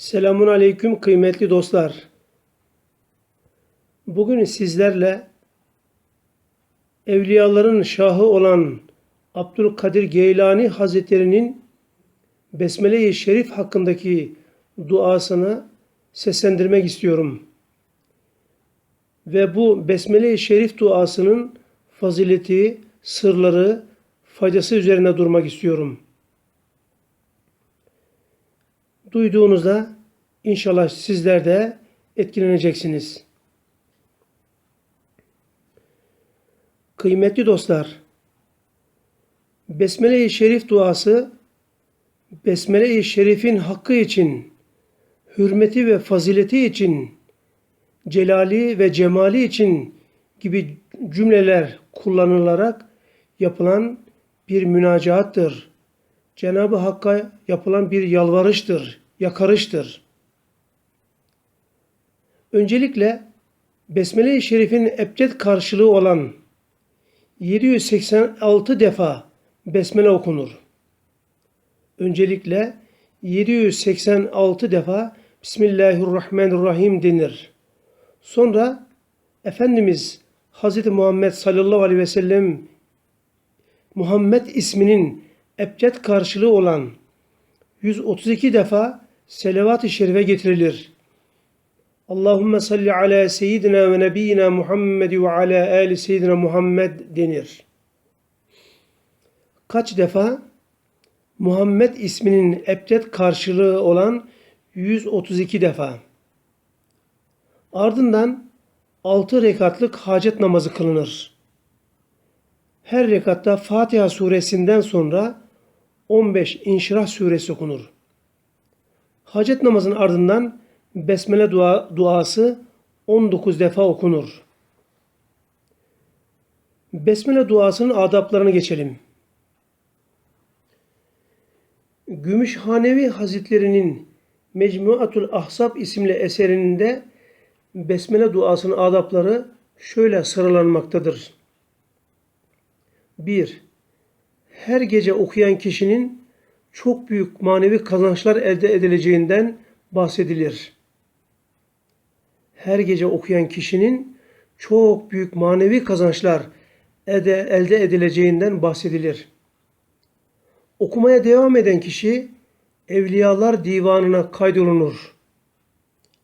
Selamun Aleyküm kıymetli dostlar. Bugün sizlerle evliyaların şahı olan Abdülkadir Geylani Hazretleri'nin Besmele-i Şerif hakkındaki duasını seslendirmek istiyorum. Ve bu Besmele-i Şerif duasının fazileti, sırları, faydası üzerine durmak istiyorum. Duyduğunuzda inşallah sizler de etkileneceksiniz. Kıymetli dostlar, Besmele-i Şerif duası Besmele-i Şerif'in hakkı için, hürmeti ve fazileti için, celali ve cemali için gibi cümleler kullanılarak yapılan bir münacaattır. Cenab-ı Hakk'a yapılan bir yalvarıştır, yakarıştır. Öncelikle Besmele-i Şerif'in ebced karşılığı olan 786 defa Besmele okunur. Öncelikle 786 defa Bismillahirrahmanirrahim denir. Sonra Efendimiz Hz. Muhammed sallallahu aleyhi ve sellem Muhammed isminin ebced karşılığı olan 132 defa selavat-ı şerife getirilir. Allahümme salli ala seyyidina ve nebiyyina Muhammed ve ala ali seyyidina Muhammed denir. Kaç defa? Muhammed isminin ebced karşılığı olan 132 defa. Ardından 6 rekatlık hacet namazı kılınır. Her rekatta Fatiha suresinden sonra 15 İnşirah suresi okunur. Hacet namazının ardından Besmele dua, duası 19 defa okunur. Besmele duasının adaplarını geçelim. Gümüşhanevi Hazretlerinin Mecmuatul Ahsap isimli eserinde Besmele duasının adapları şöyle sıralanmaktadır. 1. Her gece okuyan kişinin çok büyük manevi kazançlar elde edileceğinden bahsedilir. Her gece okuyan kişinin çok büyük manevi kazançlar ede, elde edileceğinden bahsedilir. Okumaya devam eden kişi evliyalar divanına kaydolunur.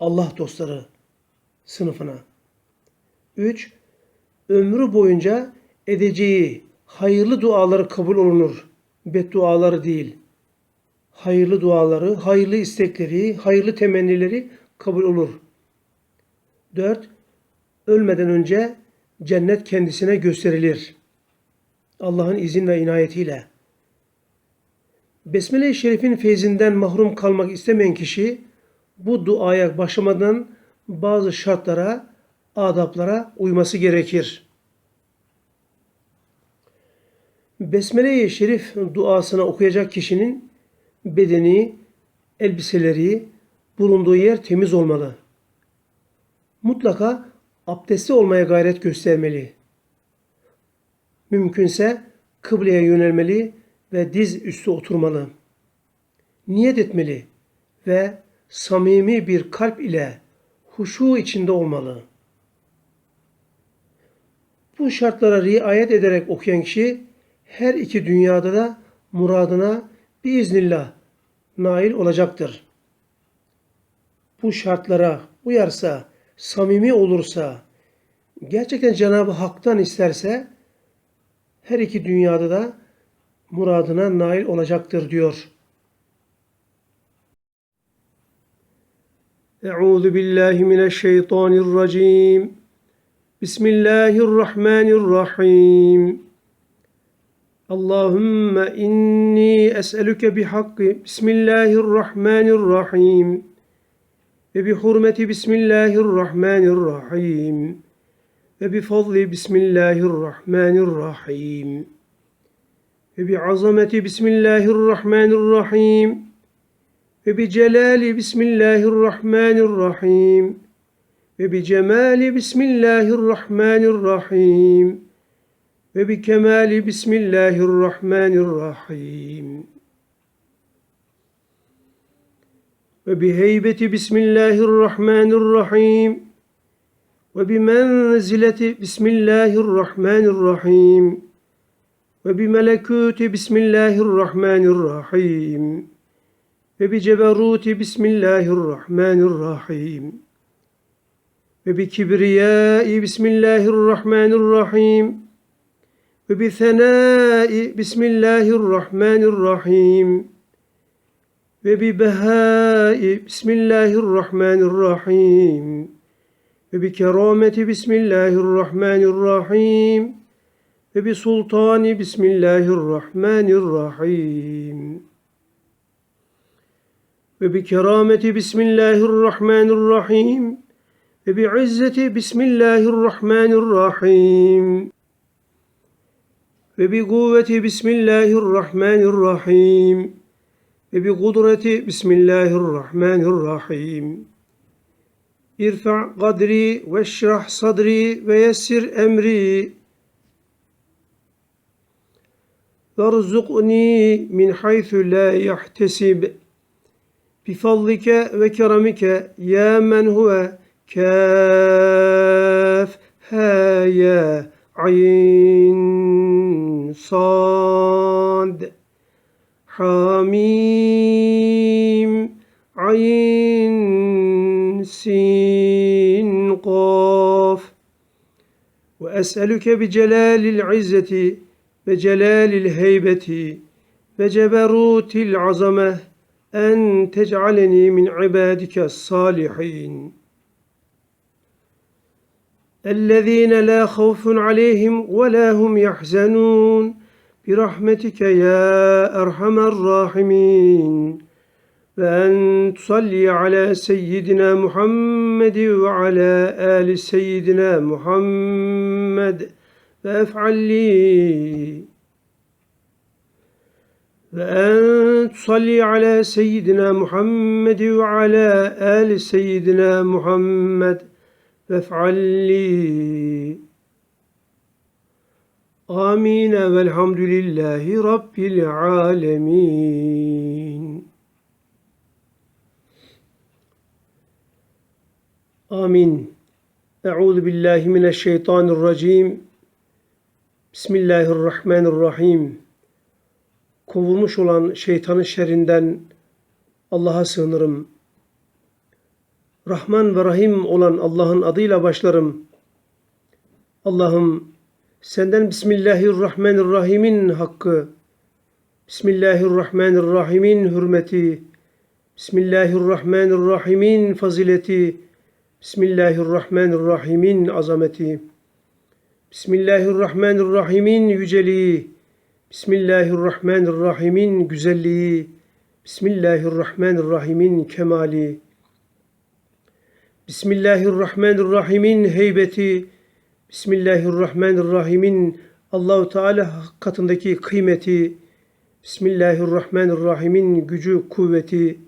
Allah dostları sınıfına. 3. Ömrü boyunca edeceği hayırlı duaları kabul olunur. Bedduaları değil. Hayırlı duaları, hayırlı istekleri, hayırlı temennileri kabul olur. 4. Ölmeden önce cennet kendisine gösterilir. Allah'ın izin ve inayetiyle. Besmele-i Şerif'in feyzinden mahrum kalmak istemeyen kişi bu duaya başlamadan bazı şartlara, adaplara uyması gerekir. Besmele-i Şerif duasını okuyacak kişinin bedeni, elbiseleri, bulunduğu yer temiz olmalı. Mutlaka abdestli olmaya gayret göstermeli. Mümkünse kıbleye yönelmeli ve diz üstü oturmalı. Niyet etmeli ve samimi bir kalp ile huşu içinde olmalı. Bu şartlara riayet ederek okuyan kişi her iki dünyada da muradına biiznillah nail olacaktır. Bu şartlara uyarsa, samimi olursa, gerçekten Cenab-ı Hak'tan isterse her iki dünyada da muradına nail olacaktır diyor. Euzu billahi mineşşeytanirracim. Bismillahirrahmanirrahim. Allahümme inni es'elüke bihakkı Bismillahirrahmanirrahim. Ve bi hurmeti Bismillahirrahmanirrahim. Ve bi fadli Bismillahirrahmanirrahim. Ve bi azameti Bismillahirrahmanirrahim. Ve bi celali Bismillahirrahmanirrahim. Ve bi cemali Bismillahirrahmanirrahim ve bi kemali Bismillahirrahmanirrahim. Ve bi heybeti Bismillahirrahmanirrahim. Ve bi menzileti Bismillahirrahmanirrahim. Ve bi melekuti Bismillahirrahmanirrahim. Ve bi ceberuti Bismillahirrahmanirrahim. Ve bi kibriyai Bismillahirrahmanirrahim ve bi senai Bismillahirrahmanirrahim. Ve bi behai Bismillahirrahmanirrahim. Ve bi kerameti Bismillahirrahmanirrahim. Ve bi sultani Bismillahirrahmanirrahim. Ve bi kerameti Bismillahirrahmanirrahim. Ve bi izzeti Bismillahirrahmanirrahim. وبقوة بسم الله الرحمن الرحيم وبقدرة بسم الله الرحمن الرحيم ارفع قدري واشرح صدري ويسر أمري وارزقني من حيث لا يحتسب بفضلك وكرمك يا من هو كاف ها يا عين صاد حميم عين سين قاف وأسألك بجلال العزة وجلال الهيبة وجبروت العظمة أن تجعلني من عبادك الصالحين الذين لا خوف عليهم ولا هم يحزنون برحمتك يا أرحم الراحمين وأن تصلي على سيدنا محمد وعلى آل سيدنا محمد فافعل لي وأن تصلي على سيدنا محمد وعلى آل سيدنا محمد فافعل لي آمين والحمد لله رب Amin velhamdülillahi rabbil alemin. Amin. Euzu billahi mineşşeytanirracim. Bismillahirrahmanirrahim. Kovulmuş olan şeytanın şerrinden Allah'a sığınırım. Rahman ve Rahim olan Allah'ın adıyla başlarım. Allah'ım senden Bismillahirrahmanirrahim'in hakkı, Bismillahirrahmanirrahim'in hürmeti, Bismillahirrahmanirrahim'in fazileti, Bismillahirrahmanirrahim'in azameti, Bismillahirrahmanirrahim'in yüceliği, Bismillahirrahmanirrahim'in güzelliği, Bismillahirrahmanirrahim'in kemali, Bismillahirrahmanirrahim'in heybeti, Bismillahirrahmanirrahim'in Allahu Teala katındaki kıymeti, Bismillahirrahmanirrahim'in gücü, kuvveti,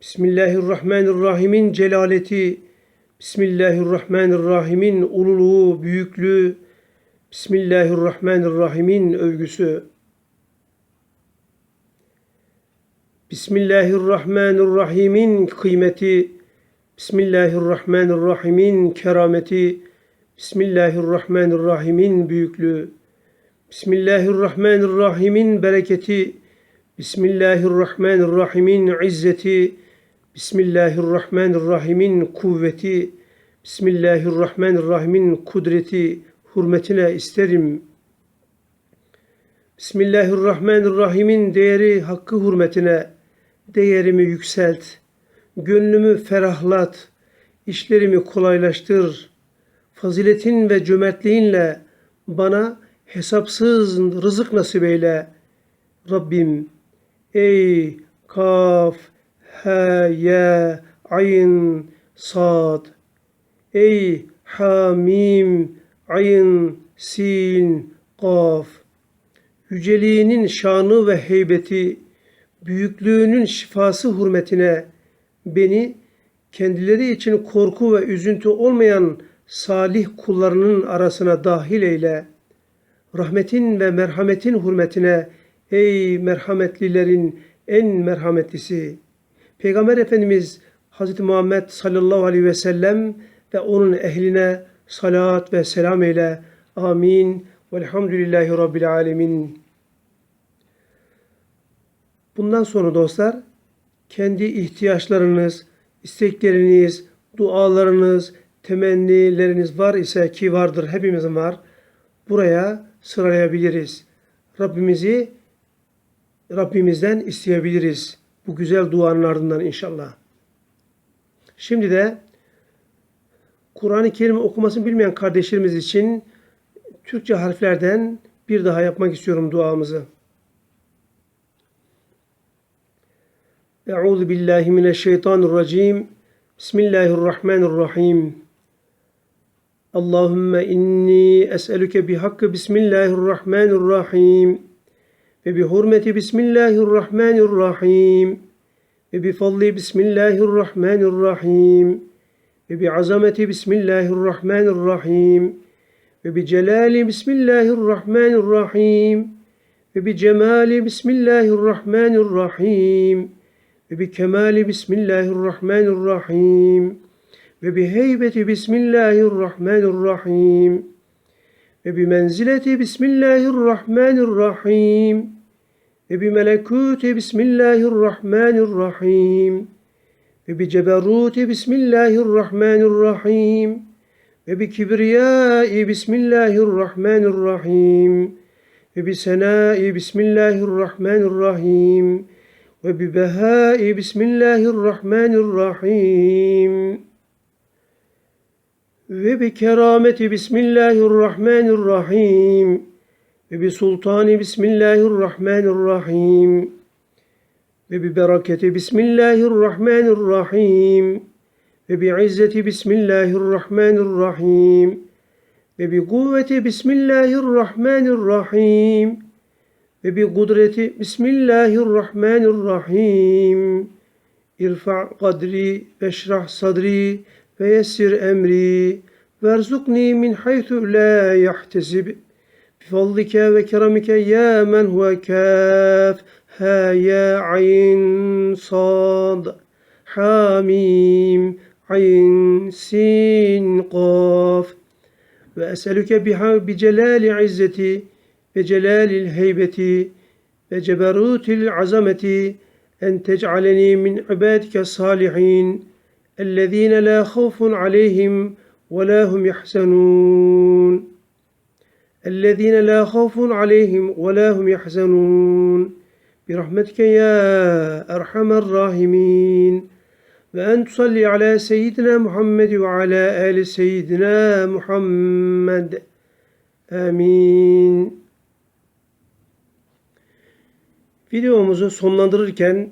Bismillahirrahmanirrahim'in celaleti, Bismillahirrahmanirrahim'in ululuğu, büyüklüğü, Bismillahirrahmanirrahim'in övgüsü. Bismillahirrahmanirrahim'in kıymeti, Bismillahirrahmanirrahim'in kerameti, Bismillahirrahmanirrahim'in büyüklüğü, Bismillahirrahmanirrahim'in bereketi, Bismillahirrahmanirrahim'in izzeti, Bismillahirrahmanirrahim'in kuvveti, Bismillahirrahmanirrahim'in kudreti, hürmetine isterim. Bismillahirrahmanirrahim'in değeri hakkı hürmetine değerimi yükselt. Gönlümü ferahlat. işlerimi kolaylaştır. Faziletin ve cömertliğinle bana hesapsız rızık nasip eyle. Rabbim ey kaf ha ya ayn sad ey hamim ayın, sin, kaf. Yüceliğinin şanı ve heybeti, büyüklüğünün şifası hürmetine beni kendileri için korku ve üzüntü olmayan salih kullarının arasına dahil eyle. Rahmetin ve merhametin hürmetine ey merhametlilerin en merhametlisi Peygamber Efendimiz Hz. Muhammed sallallahu aleyhi ve sellem ve onun ehline salat ve selam eyle. Amin. Velhamdülillahi Rabbil alemin. Bundan sonra dostlar kendi ihtiyaçlarınız, istekleriniz, dualarınız, temennileriniz var ise ki vardır hepimizin var. Buraya sıralayabiliriz. Rabbimizi Rabbimizden isteyebiliriz. Bu güzel duanın ardından inşallah. Şimdi de Kur'an-ı Kerim okumasını bilmeyen kardeşlerimiz için Türkçe harflerden bir daha yapmak istiyorum duamızı. Euzu billahi mineşşeytanirracim. Bismillahirrahmanirrahim. Allahümme inni es'elüke bihakkı Bismillahirrahmanirrahim. Ve bi hurmeti Bismillahirrahmanirrahim. Ve bi fadli Bismillahirrahmanirrahim. Ve bi azameti Bismillahirrahmanirrahim. Ve bi celali Bismillahirrahmanirrahim. Ve bi cemali Bismillahirrahmanirrahim. Ve bi kemali Bismillahirrahmanirrahim. Ve bi heybeti Bismillahirrahmanirrahim. Ve bi menzileti Bismillahirrahmanirrahim. Ve bi melekuti Bismillahirrahmanirrahim. Ve bi ceberuti Bismillahirrahmanirrahim. Ve bi kibriyai Bismillahirrahmanirrahim. Ve bi senai Bismillahirrahmanirrahim. Ve bi behai Bismillahirrahmanirrahim. Ve bi kerameti Bismillahirrahmanirrahim. Ve bi sultani Bismillahirrahmanirrahim. Ve bi bereketi Bismillahirrahmanirrahim. Ve bi izzeti Bismillahirrahmanirrahim. Ve bi kuvveti Bismillahirrahmanirrahim. Ve bi kudreti Bismillahirrahmanirrahim. İrfa kadri ve şrah sadri ve yessir emri. Verzukni min haythu la yahtesib. Bifadlike ve keramike ya men huve kaf. Ha ya ayn sad. Hamim. Ayn sin qaf. Ve eselüke biha bi celali izzeti ve celalil heybeti ve ceberutil azameti en tec'aleni min ibadike salihin ellezine la khawfun aleyhim ve la hum yahzanun ellezine la khawfun aleyhim ve la hum yahzanun برحمتك يا أرحم الراحمين وأن تصلي على سيدنا محمد وعلى آل سيدنا محمد آمين Videomuzu sonlandırırken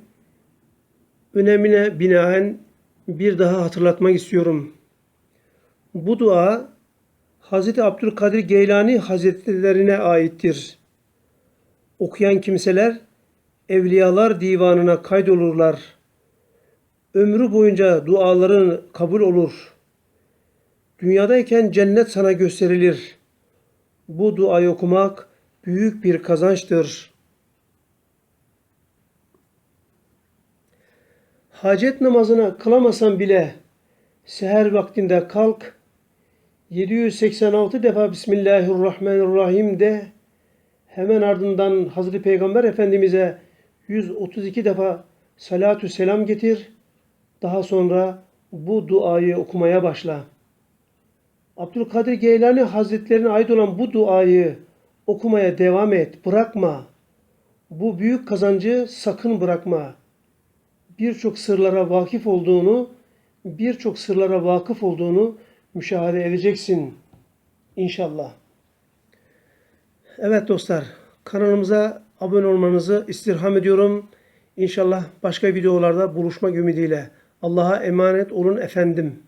önemine binaen bir daha hatırlatmak istiyorum. Bu dua Hz. Abdülkadir Geylani Hazretlerine aittir. Okuyan kimseler Evliyalar Divanına kaydolurlar. Ömrü boyunca duaların kabul olur. Dünyadayken cennet sana gösterilir. Bu duayı okumak büyük bir kazançtır.'' Hacet namazını kılamasan bile seher vaktinde kalk, 786 defa Bismillahirrahmanirrahim de, hemen ardından Hazreti Peygamber Efendimiz'e 132 defa salatü selam getir, daha sonra bu duayı okumaya başla. Abdülkadir Geylani Hazretlerine ait olan bu duayı okumaya devam et, bırakma. Bu büyük kazancı sakın bırakma.'' Birçok sırlara vakıf olduğunu, birçok sırlara vakıf olduğunu müşahede edeceksin inşallah. Evet dostlar, kanalımıza abone olmanızı istirham ediyorum. İnşallah başka videolarda buluşmak ümidiyle. Allah'a emanet olun efendim.